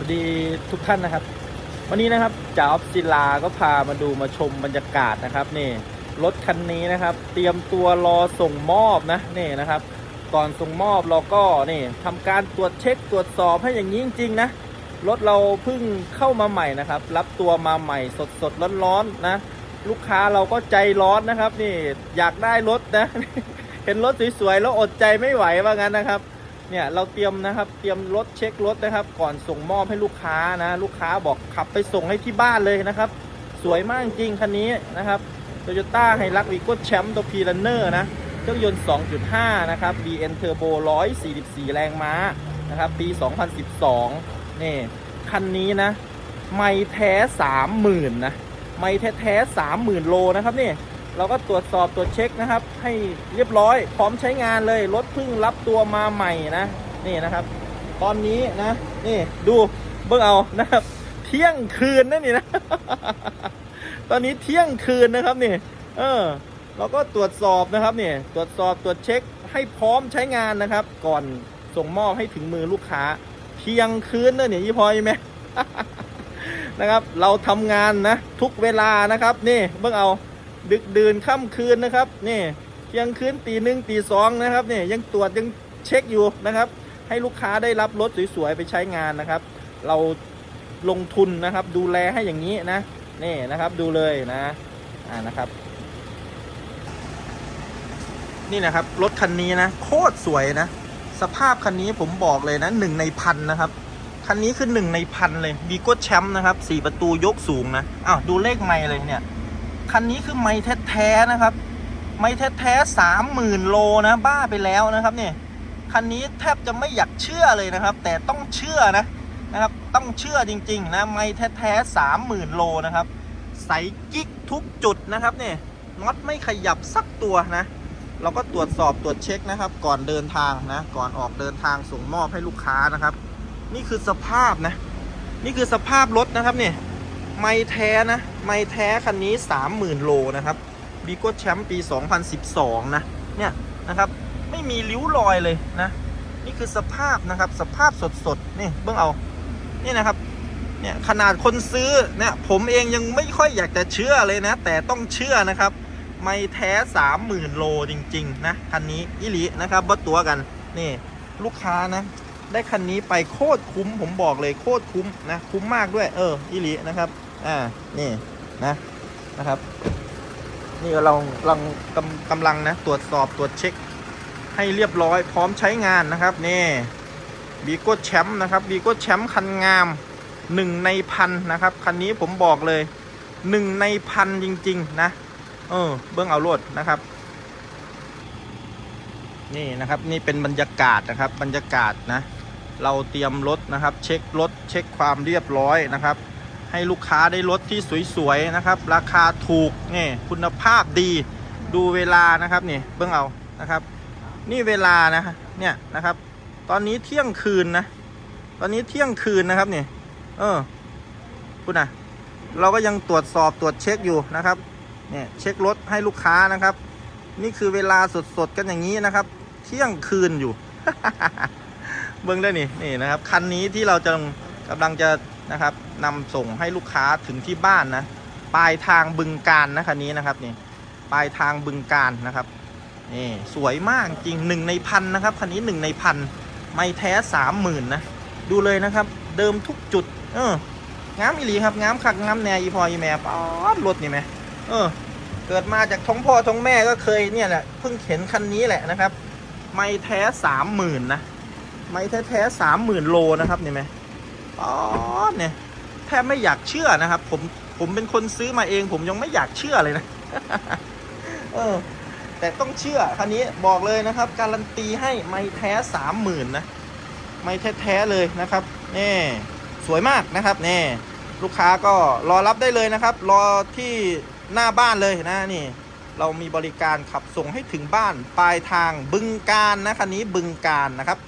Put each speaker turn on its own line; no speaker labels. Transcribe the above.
สวัสดีทุกท่านนะครับ วันนี้นะครับจ่าออฟศิลาก็พามาดูมาชมบรรยากาศนะครับนี่รถคันนี้นะครับ เตรียมตัวรอส่งมอบนะนี่นะครับ ก่อนส่งมอบเราก็นี่ทำการตรวจเช็คตรวจสอบให้อย่างนี้จริงๆนะรถเราเพิ่งเข้ามาใหม่นะครับ รับตัวมาใหม่สดสดร้อนๆนะ ลูกค้าเราก็ใจร้อนนะครับ นี่อยากได้รถนะ เห็นรถสวยๆแล้วอดใจไม่ไหวว่างั้นนะครับ เนี่ยเราเตรียมนะครับ เตรียมรถเช็ครถนะครับ ก่อนส่งมอบให้ลูกค้านะ ลูกค้าบอกขับไปส่งให้ที่บ้านเลยนะครับ สวยมากจริงคันนี้นะครับโตโยต้าไฮรักวีโก้แชมป์ตัวพีรันเนอร์นะเครื่องยนต์ 2.5 นะครับ BN Turbo 144 แรงม้านะครับ ปี 2012 นี่ คันนี้นะ ไม่แท้ 30,000 นะ ไม่แท้แท้ 30,000 โลนะครับนี่ เราก็ตรวจสอบตรวจเช็คนะครับ ให้เรียบร้อย พร้อมใช้งานเลยรถเพิ่งรับตัวมาใหม่นะนี่นะครับ ตอนนี้นะนี่ดูเบิ่งเอานะครับ เที่ยงคืนนั่นนี่นะ ตอนนี้เที่ยงคืนนะครับนี่ เออ เราก็ตรวจสอบนะครับนี่ตรวจสอบตรวจเช็คให้พร้อมใช้งานนะครับ ก่อนส่งมอบให้ถึงมือลูกค้า เที่ยงคืนนั่นนี่ยี่พอใช่ไหมนะครับ เราทำงานนะ ทุกเวลานะครับ นี่เบิ่งเอา ดึกดื่นค่ำคืนนะครับนี่เที่ยงคืนตีหนึ่งตีสองนะครับนี่ยังตรวจยังเช็คอยู่นะครับ ให้ลูกค้าได้รับรถสวยๆไปใช้งานนะครับ เราลงทุนนะครับ ดูแลให้อย่างนี้นะนี่นะครับดูเลยนะอ่านะครับ นี่นะครับรถคันนี้นะโคตรสวยนะ สภาพคันนี้ผมบอกเลยนะหนึ่งในพันนะครับคันนี้คือหนึ่งในพันเลยบีโก้แชมป์นะครับสี่ประตูยกสูงนะอ้าวดูเลขไม่เลยเนี่ย คันนี้คือไม่แท้ๆนะครับ ไม่แท้ๆสามหมื่นโลนะบ้าไปแล้วนะครับเนี่ยคันนี้แทบจะไม่อยากเชื่อเลยนะครับ แต่ต้องเชื่อนะนะครับ ต้องเชื่อจริงๆนะไม่แท้ๆสามหมื่นโลนะครับใสกิ๊กทุกจุดนะครับเนี่ยน็อตไม่ขยับสักตัวนะ เราก็ตรวจสอบตรวจเช็คนะครับ ก่อนเดินทางนะ ก่อนออกเดินทางส่งมอบให้ลูกค้านะครับ นี่คือสภาพนะ นี่คือสภาพรถนะครับเนี่ย ไม่แท้นะ ไม่แท้คันนี้ 30,000 โลนะครับบีโก้แชมป์ปี 2012 นะ เนี่ยนะครับ ไม่มีริ้วรอยเลยนะ นี่คือสภาพนะครับ สภาพสดๆ นี่เบื้องเอา นี่นะครับ เนี่ยขนาดคนซื้อเนี่ยผมเองยังไม่ค่อยอยากจะเชื่อเลยนะ แต่ต้องเชื่อนะครับ ไม่แท้ 30,000 โลจริง ๆ นะ คันนี้อิลินะครับบัตัวกัน นี่ลูกค้านะ ได้คันนี้ไปโคตรคุ้มผมบอกเลยโคตรคุ้มนะคุ้มมากด้วยเอออิลินะครับ อ่านี่นะนะครับ นี่เรากำลังกำกำลังนะตรวจสอบตรวจเช็ค ให้เรียบร้อยพร้อมใช้งานนะครับนี่บีโก้แชมป์นะครับบีโก้แชมป์คันงามหนึ่งในพันนะครับ คันนี้ผมบอกเลยหนึ่งในพันจริง ๆ นะ เออ เบื้องเอารวดนะครับ นี่นะครับ นี่เป็นบรรยากาศนะครับ บรรยากาศนะ เราเตรียมรถนะครับ เช็ครถเช็คความเรียบร้อยนะครับ ให้ลูกค้าได้รถที่สวยๆนะครับ ราคาถูกนี่คุณภาพดีดูเวลานะครับนี่เบื้องเอานะครับ นี่เวลานะเนี่ยนะครับ ตอนนี้เที่ยงคืนนะ ตอนนี้เที่ยงคืนนะครับนี่เออคุณนะเราก็ยังตรวจสอบตรวจเช็คอยู่นะครับเนี่ยเช็ครถให้ลูกค้านะครับ นี่คือเวลาสดๆกันอย่างนี้นะครับ เที่ยงคืนอยู่ เบิ้องได้นี่นี่นะครับคันนี้ที่เราจะกำลังจะนะครับนำส่งให้ลูกค้าถึงที่บ้านนะปลายทางบึงการนะคันนี้นะครับนี่ปลายทางบึงการนะครับนี่สวยมากจริงหนึ่งในพันนะครับคันนี้หนึ่งในพันไม่แท้สามหมื่นนะดูเลยนะครับ เดิมทุกจุด เอองามอีหลีครับงามคักงามแนอีพออีแม่ป๊อดรถนี่ไหมเออ เกิดมาจากท้องพ่อท้องแม่ก็เคยเนี่ยแหละเพิ่งเห็นคันนี้แหละนะครับ ไม่แท้สามหมื่นนะ ไม่แท้แท้สามหมื่นโลนะครับเนี่ไหมป๊อดเนี่ยแทบไม่อยากเชื่อนะครับ ผมผมเป็นคนซื้อมาเอง ผมยังไม่อยากเชื่อเลยนะ เออ แต่ต้องเชื่อคันนี้บอกเลยนะครับ การันตีให้ไม่แท้สามหมื่นนะ ไม้แท้ๆเลยนะครับนี่สวยมากนะครับนี่ลูกค้าก็รอรับได้เลยนะครับ รอที่หน้าบ้านเลยนะนี่ เรามีบริการขับส่งให้ถึงบ้านปลายทางบึงการนะคันนี้บึงการนะครับ